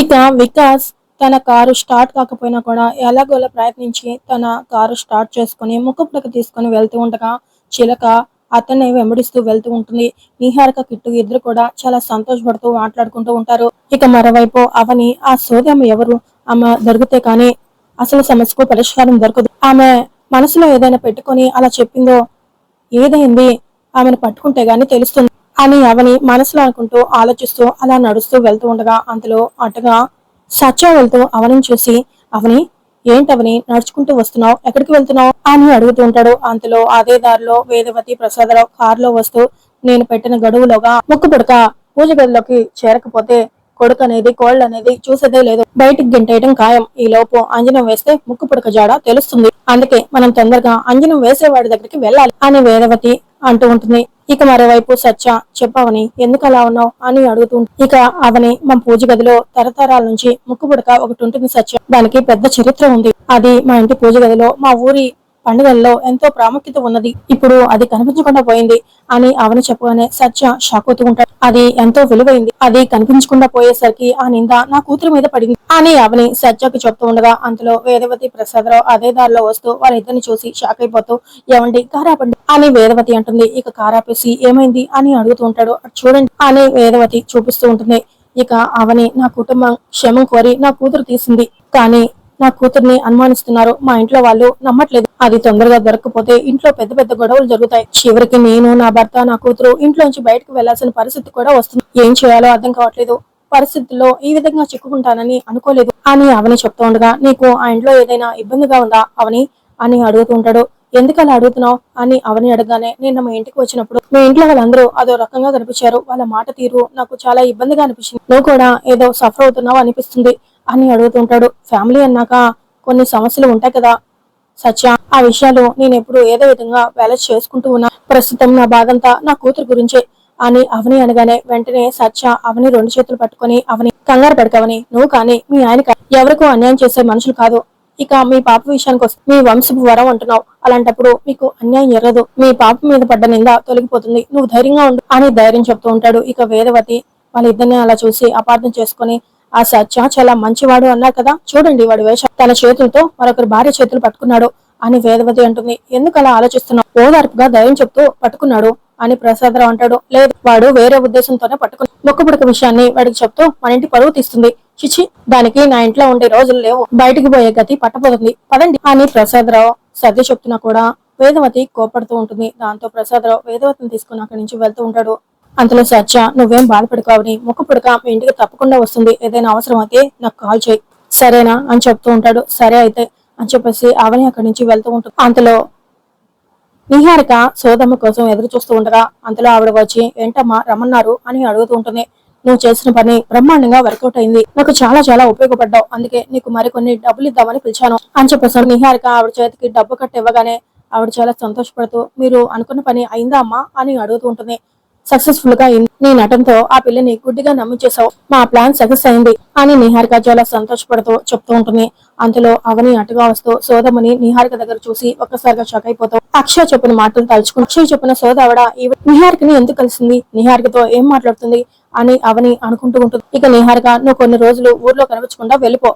ఇక వికాస్ తన car start కాకపోయినా కూడా ఎలాగోలా ప్రయత్నించి తన కారు స్టార్ట్ చేసుకుని ముక్కుపుడక తీసుకొని వెళ్తూ ఉండగా చిలక అతన్ని వెంబడిస్తూ వెళ్తూ ఉంటుంది. నిహారిక కిట్టు ఇద్దరు కూడా చాలా సంతోషపడుతూ మాట్లాడుకుంటూ ఉంటారు. ఇక మరోవైపు అవని ఆ సోదమ్మ ఎవరు? ఆమె దొరికితే కానీ అసలు సమస్యకు పరిష్కారం దొరకదు. ఆమె మనసులో ఏదైనా పెట్టుకొని అలా చెప్పిందో ఏదైంది? ఆమెను పట్టుకుంటే గానీ తెలుస్తుంది. అని అవని మనసులో అనుకుంటూ ఆలోచిస్తూ అలా నడుస్తూ వెళ్తూ ఉండగా అంతలో అటుగా సత్య వెళ్తూ అవని చూసి అవని ఏంటవని నడుచుకుంటూ వస్తున్నావు? ఎక్కడికి వెళ్తున్నావు? అని అడుగుతూ ఉంటాడు. అంతలో అదే దారిలో వేదవతి ప్రసాదరావు కారులో వస్తూ నేను పెట్టిన గడువులోగా ముక్కు పుడక పూజ గదిలోకి చేరకపోతే కొడుకు అనేది కోళ్ళు అనేది చూసేదే లేదు. బయటికి గింటేయడం ఖాయం. ఈ లోపు అంజనం వేస్తే ముక్కు పుడక జాడ తెలుస్తుంది. అందుకే మనం తొందరగా అంజనం వేసేవాడి దగ్గరికి వెళ్ళాలి అని వేదవతి అంటూ ఉంటుంది. ఇక మరోవైపు సత్య చెప్పవని ఎందుకు అలా ఉన్నావు అని అడుగుతూ ఇక అవని మా పూజ గదిలో తరతరాల నుంచి ముక్కుపుడక ఒకటి ఉంటుంది సత్య. దానికి పెద్ద చరిత్ర ఉంది. అది మా ఇంటి పూజ గదిలో మా ఊరి పండుగల్లో ఎంతో ప్రాముఖ్యత ఉన్నది. ఇప్పుడు అది కనిపించకుండా పోయింది అని అవని చెప్పగానే సత్య షాక్ అవుతూ ఉంటాడు అది ఎంతో విలువైంది. అది కనిపించకుండా పోయేసరికి ఆ నింద నా కూతురు మీద పడింది అని అవని సత్యకి చెప్తూ ఉండగా అందులో వేదవతి ప్రసాదరావు అదే దారిలో వస్తూ వాళ్ళిద్దరిని చూసి షాక్ అయిపోతూ ఏమండి కారాపండి అని వేదవతి అంటుంది. ఇక కారాపేసి ఏమైంది? అని అడుగుతూ ఉంటాడు. చూడండి అని వేదవతి చూపిస్తూ ఉంటుంది. ఇక అవని నా కుటుంబం క్షమం కోరి నా కూతురు తీసింది. కానీ నా కూతుర్ని అనుమానిస్తున్నారు. మా ఇంట్లో వాళ్ళు నమ్మట్లేదు. అది తొందరగా దొరకకపోతే ఇంట్లో పెద్ద పెద్ద గొడవలు జరుగుతాయి. చివరికి నేను నా భర్త నా కూతురు ఇంట్లోంచి బయటకు వెళ్ళాల్సిన పరిస్థితి కూడా వస్తుంది. ఏం చేయాలో అర్థం కావట్లేదు. పరిస్థితుల్లో ఈ విధంగా చిక్కుకుంటానని అనుకోలేదు. అని అవని చెప్తూ ఉండగా నీకు ఆ ఇంట్లో ఏదైనా ఇబ్బందిగా ఉందా అవని? అని అడుగుతూ ఉంటాడు. ఎందుకు అలా అడుగుతున్నావు? అని అవని అడగానే నేను మా ఇంటికి వచ్చినప్పుడు మీ ఇంట్లో వాళ్ళందరూ అదో రకంగా కనిపించారు. వాళ్ళ మాట తీరు నాకు చాలా ఇబ్బందిగా అనిపించింది. నువ్వు కూడా ఏదో సఫర్ అవుతున్నావు అనిపిస్తుంది అని అడుగుతుంటాడు ఫ్యామిలీ అన్నాక కొన్ని సమస్యలు ఉంటాయి కదా సత్య ఆ విషయాలు నేను ఎప్పుడు ఏదో విధంగా బ్యాలెన్స్ చేసుకుంటూ ఉన్నా. ప్రస్తుతం నా బాధంతా నా కూతురు గురించే. అని అవని అనగానే వెంటనే సత్య అవని రెండు చేతులు పట్టుకొని అవని కంగారు పడకవని నువ్వు కానీ మీ ఆయన ఎవరికూ అన్యాయం చేసే మనుషులు కాదు. ఇక మీ పాప విషయానికి వస్తే మీ వంశపు వరం అంటున్నావు. అలాంటప్పుడు మీకు అన్యాయం ఎరగదు మీ పాప మీద పడ్డ నింద తొలగిపోతుంది. నువ్వు ధైర్యంగా ఉండు అని ధైర్యం చెప్తూ ఉంటాడు ఇక వేదవతి. వాళ్ళిద్దరిని అలా చూసి అపార్థం చేసుకొని ఆ సత్య చాలా మంచివాడు అన్నారు కదా. చూడండి వాడు వేషం తన చేతులతో మరొకరు భార్య చేతులు పట్టుకున్నాడు అని వేదవతి అంటుంది. ఎందుకు అలా ఆలోచిస్తున్నావు? ఓదార్పుగా ధైర్యం చెప్తూ పట్టుకున్నాడు అని ప్రసాదరావు అంటాడు. లేదు వాడు వేరే ఉద్దేశంతోనే పట్టుకుని మొక్కుపుడక విషయాన్ని వాడికి చెప్తూ మన ఇంటి పరువు తీస్తుంది. చిచి దానికి నా ఇంట్లో ఉండే రోజులు లేవు. బయటికి పోయే గతి పట్టపోతుంది పదండి అని ప్రసాదరావు సర్ది చెప్తున్నా కూడా వేదవతి కోపడుతూ ఉంటుంది. దాంతో ప్రసాదరావు వేదవతిని తీసుకుని అక్కడి నుంచి వెళ్తూ ఉంటాడు. అంతలో సత్య నువ్వేం బాధపడుకోవని ముక్కు పుడక మీ ఇంటికి తప్పకుండా వస్తుంది. ఏదైనా అవసరం అయితే నాకు కాల్ చేయి. సరేనా? అని చెప్తూ ఉంటాడు. సరే అయితే అని చెప్పేసి అవని అక్కడి నుంచి వెళ్తూ ఉంటుంది. అంతలో నిహారిక సోదమ్మ కోసం ఎదురు చూస్తూ ఉండగా అంతలో ఆవిడ వచ్చి ఏంటమ్మా రమ్మన్నారు అని అడుగుతూ ఉంటుంది. నువ్వు చేసిన పని బ్రహ్మాండంగా వర్కౌట్ అయింది. నాకు చాలా చాలా ఉపయోగపడ్డావు. అందుకే నీకు మరికొన్ని డబ్బులు ఇద్దామని పిలిచాను. అని చెప్పేసి నిహారిక ఆవిడ చేతికి డబ్బు కట్టి ఇవ్వగానే ఆవిడ చాలా సంతోషపడుతూ మీరు అనుకున్న పని అయిందా అమ్మా? అని అడుగుతూ ఉంటుంది. సక్సెస్ఫుల్గా అయింది. నీ నటనతో ఆ పిల్లని గుడ్డిగా నమ్మించేశావు మా ప్లాన్ సక్సెస్ అయింది. అని నిహారిక చాలా సంతోషపడుతూ చెప్తూ ఉంటుంది. అంతలో అవని అటుగా వస్తూ సోదమ్మని నిహారిక దగ్గర చూసి ఒక్కసారిగా షాక్ అయిపోతావు. అక్షయ్ చెప్పిన మాటలు తలుచుకుని అక్షయ్ చెప్పిన సోదావిడ నిహారికని ఎందుకు కలిసింది? నిహారికతో ఏం మాట్లాడుతుంది? అని అవని అనుకుంటూ ఉంటుంది. ఇక నిహారిక నువ్వు కొన్ని రోజులు ఊర్లో కనిపించకుండా వెళ్ళిపో.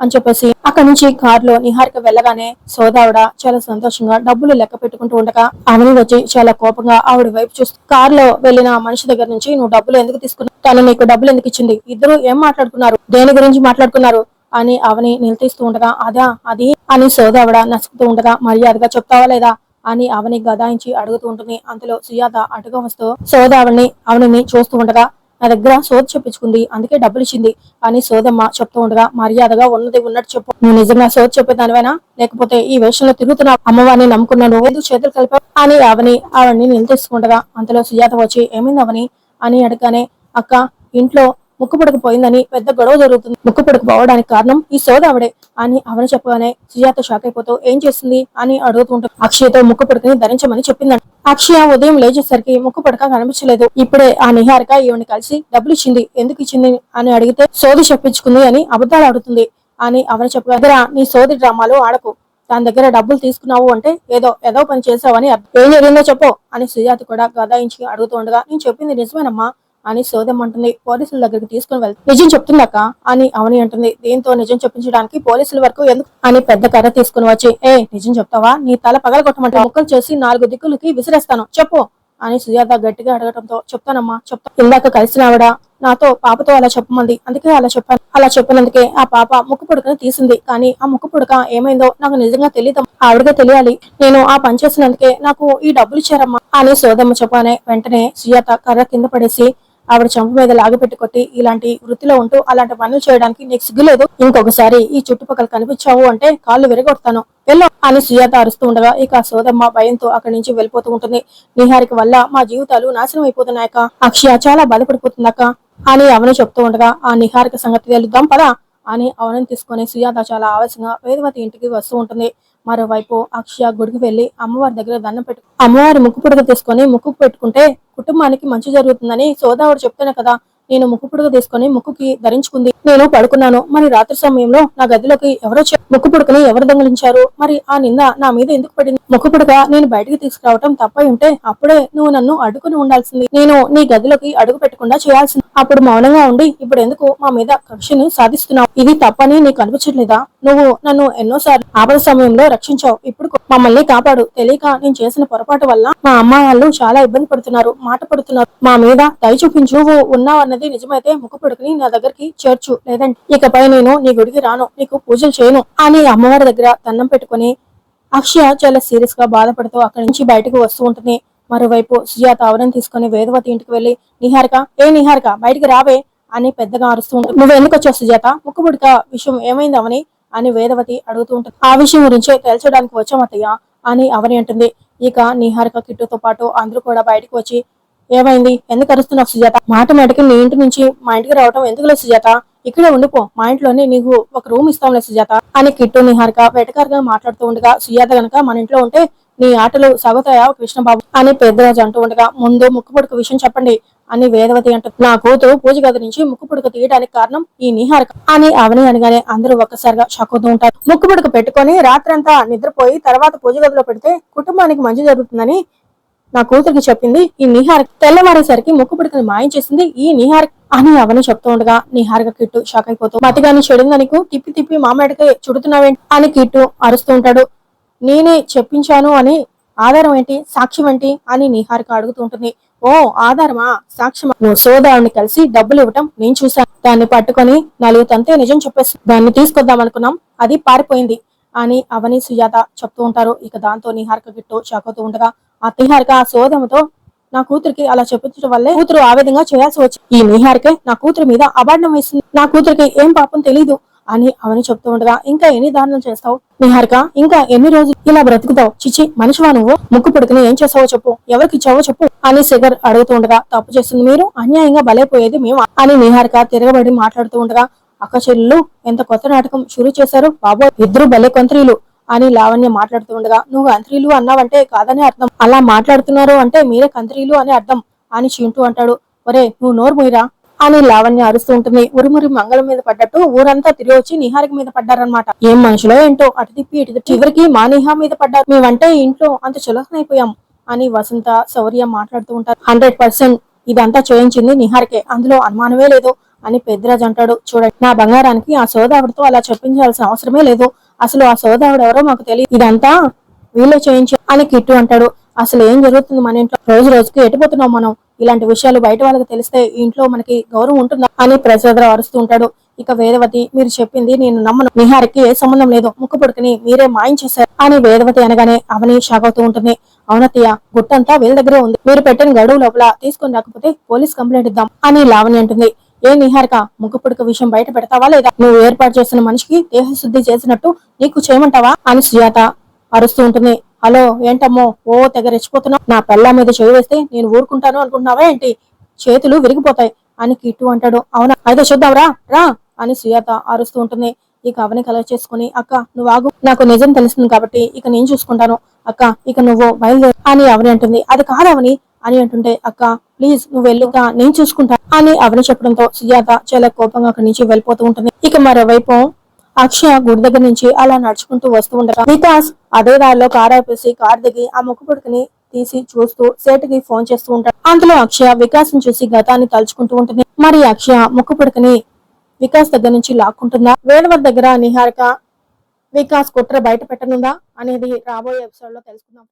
అని చెప్పేసి అక్కడి నుంచి కారులో నిహారిక వెళ్ళగానే సోదావిడ చాలా సంతోషంగా డబ్బులు లెక్క పెట్టుకుంటూ ఉండగా అవని వచ్చి చాలా కోపంగా ఆవిడ వైపు చూస్తూ కారులో వెళ్ళిన మనిషి దగ్గర నుంచి నువ్వు డబ్బులు ఎందుకు తీసుకున్నావు? తను నీకు డబ్బులు ఎందుకు ఇచ్చింది? ఇద్దరు ఏం మాట్లాడుకున్నారు? దేని గురించి మాట్లాడుకున్నారు? అని అవని నిలదీస్తూ ఉండగా అదా అది అని సోదావిడ నసుకుతూ ఉండగా మర్యాదగా చెప్తావా లేదా? అని అవని గదాయించి అడుగుతూ ఉంటుంది. అంతలో సుజాత అటుగా వస్తూ సోదావని అవనిని చూస్తూ ఉండగా నా దగ్గర సోద చెప్పించుకుంది. అందుకే డబ్బులు ఇచ్చింది అని సోదమ్మ చెప్తూ ఉండగా మర్యాదగా ఉన్నది ఉన్నట్టు చెప్పు. నువ్వు నిజంగా సోద చెప్పేదానివేనా? లేకపోతే ఈ వేషంలో తిరుగుతున్న అమ్మవారిని నమ్ముకున్నాను. ఏదో చేతులు కలిపా అని అవని ఆవిడని నిలదీసుకుంటగా అంతలో సుజాత వచ్చి ఏమైంది అవని అని అడగానే అక్క ఇంట్లో ముక్కు పోయిందని పెద్ద గొడవ జరుగుతుంది. ముక్కు పోవడానికి కారణం ఈ సోదావిడే అని అవని చెప్పగానే సుజాత షాక్ అయిపోతూ ఏం చేస్తుంది అని అడుగుతుంటారు అక్షయ్తో ముక్కు పడుకుని ధరించమని చెప్పిందంట. అక్షయ ఉదయం లేచేసరికి ముక్కు పడక కనిపించలేదు. ఇప్పుడే ఆ నిహారిక ఈవిని కలిసి డబ్బులు ఇచ్చింది ఎందుకు ఇచ్చింది అని అడిగితే సోది చెప్పించుకుంది అని అబద్ధాలు ఆడుతుంది అని అవని చెప్పగా నీ సోది డ్రామాలు ఆడకు. దాని దగ్గర డబ్బులు తీసుకున్నావు అంటే ఏదో ఏదో పని చేసావని ఏం జరిగిందో చెప్పు అని సుజాత కూడా గదాయించి అడుగుతుండగా నేను చెప్పింది నిజమేనమ్మా. అని సోదం అంటుంది. పోలీసుల దగ్గరికి తీసుకుని వెళ్తుంది నిజం చెప్తుందాక అని అవని అంటుంది. దీంతో నిజం చెప్పించడానికి పోలీసుల వరకు ఎందుకు? అని పెద్ద కర్ర తీసుకుని వచ్చి ఏ నిజం చెప్తావా? నీ తల పగలగొట్టమంటే ముక్కలు చేసి నాలుగు దిక్కులకి విసిరేస్తాను. చెప్పు అని సుజాత గట్టిగా అడగడంతో చెప్తానమ్మా చెప్తా. ఇందాక కలిసిన ఆవిడ నాతో పాపతో అలా చెప్పమంది. అందుకే అలా చెప్పాను. అలా చెప్పినందుకే ఆ పాప ముక్కు పుడకను తీసింది. కానీ ఆ ముక్కు పుడక ఏమైందో నాకు నిజంగా తెలియదు ఆవిడగా తెలియాలి. నేను ఆ పని చేసినందుకే నాకు ఈ డబ్బులు ఇచ్చారమ్మా అని సోదమ్మ చెప్పానే వెంటనే సుజాత కర్ర కింద పడేసి ఆవిడ చెంప మీద లాగపెట్టి కొట్టి ఇలాంటి వృత్తిలో ఉంటూ అలాంటి పనులు చేయడానికి నీకు సిగ్గులేదు ఇంకొకసారి ఈ చుట్టుపక్కల కనిపించావు అంటే కాళ్ళు విరగొడతాను. వెళ్ళు అని సుజాత అరుస్తూ ఉండగా ఇక సోదమ్మ భయంతో అక్కడి నుంచి వెళ్ళిపోతూ ఉంటుంది. నిహారిక వల్ల మా జీవితాలు నాశనం అయిపోతున్నాయక అక్షయ చాలా బాధపడిపోతుందక్క అని అవని చెప్తూ ఉండగా ఆ నిహారిక సంగతి తెలుద్దాం పదా అని అవనం తీసుకొని సుజాత చాలా ఆవేశంగా వేదవతి ఇంటికి వస్తూ ఉంటుంది. మరోవైపు అక్షయ గుడికి వెళ్ళి అమ్మవారి దగ్గర దండం పెట్టు అమ్మవారి ముక్కు పుడక తీసుకొని ముక్కుకు పెట్టుకుంటే కుటుంబానికి మంచి జరుగుతుందని సోదావుడు చెప్తాను కదా నేను ముక్కు పుడక తీసుకొని ముక్కుకి ధరించుకుంది. నేను పడుకున్నాను. మరి రాత్రి సమయంలో నా గదిలోకి ఎవరో ముక్కు పుడకని ఎవరు దొంగలించారు? మరి ఆ నింద నా మీద ఎందుకు పడింది? ముక్కు పుడక నేను బయటికి తీసుకురావటం తప్పై ఉంటే అప్పుడే నువ్వు నన్ను అడ్డుకుని ఉండాల్సింది. నేను నీ గదిలోకి అడుగు పెట్టకుండా చేయాల్సింది. అప్పుడు మౌనంగా ఉండి ఇప్పుడు ఎందుకు మా మీద కక్షని సాధిస్తున్నావు? ఇది తప్పని నీకు అనిపించట్లేదా? నువ్వు నన్ను ఎన్నోసార్లు ఆపద సమయంలో రక్షించావు. ఇప్పుడు మమ్మల్ని కాపాడు. తెలియక నేను చేసిన పొరపాటు వల్ల మా అమ్మాయిలు చాలా ఇబ్బంది పడుతున్నారు మాట పడుతున్నారు. మా మీద దయ చూపించు. నువ్వు ఉన్నావన్నది నిజమైతే ముక్కు పుడుకుని నా దగ్గరికి చేర్చు. లేదంటే ఇకపై నేను నీ గుడికి రాను. నీకు పూజలు చేయను. అని అమ్మవారి దగ్గర దండం పెట్టుకుని అక్షయ చాలా సీరియస్గా బాధపడుతూ అక్కడి నుంచి బయటకు వస్తూ ఉంటుంది. మరోవైపు సుజాత ఆవరణ తీసుకుని వేదవతి ఇంటికి వెళ్ళి నిహారిక ఏ నిహారిక బయటికి రావే అని పెద్దగా అరుస్తూ ఉంటుంది. నువ్వు ఎందుకు వచ్చావు సుజాత? ముక్కుపుడిక విషయం ఏమైంది అవని? అని వేదవతి అడుగుతూ ఉంటుంది. ఆ విషయం గురించే తేల్చడానికి వచ్చామతయ్య అని అవని అంటుంది. ఇక నిహారిక కిట్టుతో పాటు అందరూ కూడా బయటకు వచ్చి ఏమైంది? ఎందుకు అరుస్తున్నావు సుజాత? మాట మాటకి నీ ఇంటి నుంచి మా ఇంటికి రావటం ఎందుకు లేదు సుజాత? ఇక్కడే ఉండిపో మా ఇంట్లోనే నీకు ఒక రూమ్ ఇస్తాంలే సుజాత అని కిట్టు నిహారిక వెటకారుగా మాట్లాడుతూ ఉండగా సుజాత గనక మన ఇంట్లో ఉంటే నీ ఆటలు సాగుతాయా కృష్ణబాబు? అని పెద్దరాజు అంటూ ఉండగా ముందు ముక్కు విషయం చెప్పండి. అని వేదవతి అంటారు నా కూతురు పూజ గది నుంచి ముక్కు పుడక తీయడానికి కారణం ఈ నిహారిక. అని అవని అనగానే అందరూ ఒక్కసారిగా షాక్ ఉంటారు. ముక్కు పుడక పెట్టుకొని రాత్రంతా నిద్రపోయి తర్వాత పూజ గదిలో పెడితే కుటుంబానికి మంచి జరుగుతుందని నా కూతురికి చెప్పింది ఈ నిహారిక. తెల్లవారేసరికి ముక్కు పిడకని మాయం చేసింది ఈ నిహారిక అని అవని చెప్తూ ఉండగా నిహారిక కిట్టు షాక్ అయిపోతూ మతిగాని చెడిందా నీకు? తిప్పి తిప్పి మామేడకే చుడుతున్నావేంటి? అని కిట్టు అరుస్తూ ఉంటాడు. నేనే చెప్పించాను అని ఆధారం ఏంటి? సాక్ష్యం ఏంటి? అని నిహారిక అడుగుతూ ఉంటుంది. ఓ ఆధారమా? సాక్ష్యం సోదరుని కలిసి డబ్బులు ఇవ్వటం నేను చూశాను. దాన్ని పట్టుకొని నలుగు తంతే నిజం చెప్పేసి దాన్ని తీసుకొద్దాం అనుకున్నాం. అది పారిపోయింది అని అవని సుజాత చెప్తూ ఉంటారు. ఇక దాంతో నిహారిక గిట్టు షాక్ ఉండగా ఆ నిహారిక ఆ సోదముతో నా కూతురికి అలా చెప్పించడం వల్లే కూతురు ఆ విధంగా చేయాల్సి వచ్చింది. ఈ నిహారికే నా కూతురు మీద అబాండం వేసింది. నా కూతురికి ఏం పాపం తెలీదు. అని అవని చెప్తూ ఉండగా ఇంకా ఎన్ని దారుణం చేస్తావు? నిహారిక ఇంకా ఎన్ని రోజులు ఇలా బ్రతుకుతావు? చిచి మనిషివా నువ్వు? ముక్కు పుడుకుని ఏం చేసావో చెప్పు. ఎవరికి ఇచ్చావో చెప్పు అని శిఖర్ అడుగుతూ ఉండగా తప్పు చేస్తుంది మీరు? అన్యాయంగా బలైపోయేది మేము అని నిహారిక తిరగబడి మాట్లాడుతూ ఉండగా అక్క చెల్లెలు ఎంత కొత్త నాటకం షురూ చేశారు? బాబో ఇద్దరు భలే కొంత్రీలు అని లావణ్య మాట్లాడుతూ ఉండగా నువ్వు అంత్రీలు అన్నావంటే కాదని అర్థం. అలా మాట్లాడుతున్నారు అంటే మీరే కంత్రీలు అని అర్థం అని చింటూ అంటాడు. ఒరే నువ్వు నోరు మూయరా? అని లావణ్య అరుస్తూ ఉంటుంది. ఉరుమురి మంగళం మీద పడ్డట్టు ఊరంతా తిరిగి వచ్చి నిహారిక మీద పడ్డారనమాట ఏం మనుషులో ఏంటో అటు తిప్పి ఇటు చివరికి మా నిహా మీద పడ్డారు. మేమంటే ఇంట్లో అంత చులకనైపోయాం అని వసంత శౌర్య మాట్లాడుతూ ఉంటారు. హండ్రెడ్ పర్సెంట్ ఇదంతా చేయించింది నిహారికే. అందులో అనుమానమే లేదు అని పెద్దరాజ్ అంటాడు. చూడండి నా బంగారానికి ఆ సోదావిడతో అలా చెప్పించాల్సిన అవసరమే లేదు. అసలు ఆ సోదావిడ ఎవరో మాకు తెలియదు. ఇదంతా వీళ్ళే చేయించు అని కిట్టు అంటాడు. అసలు ఏం జరుగుతుంది మన ఇంట్లో? రోజు రోజుకి ఎటుపోతున్నాం మనం? ఇలాంటి విషయాలు బయట వాళ్ళకి తెలిస్తే ఇంట్లో మనకి గౌరవం ఉంటుందా అని ప్రజోదర అరుస్తూ ఉంటాడు. ఇక వేదవతి మీరు చెప్పింది నేను నమ్మను. నిహారికి ఏ సంబంధం లేదు. ముక్కు పుడుకుని మీరే మాయించేశారు అని వేదవతి అనగానే అవని షాక్ అవుతూ ఉంటుంది. అవునతయ్య గుట్టంతా వీళ్ళ దగ్గరే ఉంది. మీరు పెట్టిన గడువు లోపల తీసుకొని రాకపోతే పోలీస్ కంప్లైంట్ ఇద్దాం అని లావణి అంటుంది. ఏ నిహారిక ముగ్గు పుడక విషయం బయట పెడతావా లేదా? నువ్వు ఏర్పాటు చేసిన మనిషికి దేహశుద్ధి చేసినట్టు నీకు చేయమంటావా? అని సుజాత అరుస్తూ ఉంటుంది. హలో ఏంటమ్మో ఓ తెగ రెచ్చిపోతున్నావు. నా పెళ్ళ మీద చేయి వేస్తే నేను ఊరుకుంటాను అనుకుంటున్నావా ఏంటి? చేతులు విరిగిపోతాయి అని కిట్టు అంటాడు. అవునా? అయితే చూద్దాం రా రా అని సుయాత అరుస్తూ ఉంటుంది. ఇక అవని కలర్ చేసుకుని అక్క నువ్వు ఆగు. నాకు నిజం తెలుస్తుంది కాబట్టి ఇక నేను చూసుకుంటాను. అక్క ఇక నువ్వు బయలుదేరు అని అవని అంటుంది. అది కాదవని అని అంటుంటే అక్క ప్లీజ్ నువ్వు వెళ్ళుగా నేను చూసుకుంటా అని అవని చెప్పడంతో సుజాత చాలా కోపంగా అక్కడి నుంచి వెళ్ళిపోతూ ఉంటుంది. ఇక మరోవైపు అక్షయ గుడి దగ్గర నుంచి అలా నడుచుకుంటూ వస్తూ ఉండగా వికాస్ అదే దారిలో కారు ఆపేసి కారు దిగి ఆ ముక్కు పుడుకుని తీసి చూస్తూ సేటుకి ఫోన్ చేస్తూ ఉంటాడు. అందులో అక్షయ వికాస్ చూసి గతాన్ని తలుచుకుంటూ ఉంటుంది. మరి అక్షయ ముక్కు పుడకని వికాస్ దగ్గర నుంచి లాక్కుంటుందా? వేణువర్ దగ్గర నిహారిక వికాస్ కుట్ర బయట పెట్టనుందా? అనేది రాబోయే ఎపిసోడ్లో తెలుసుకుందాం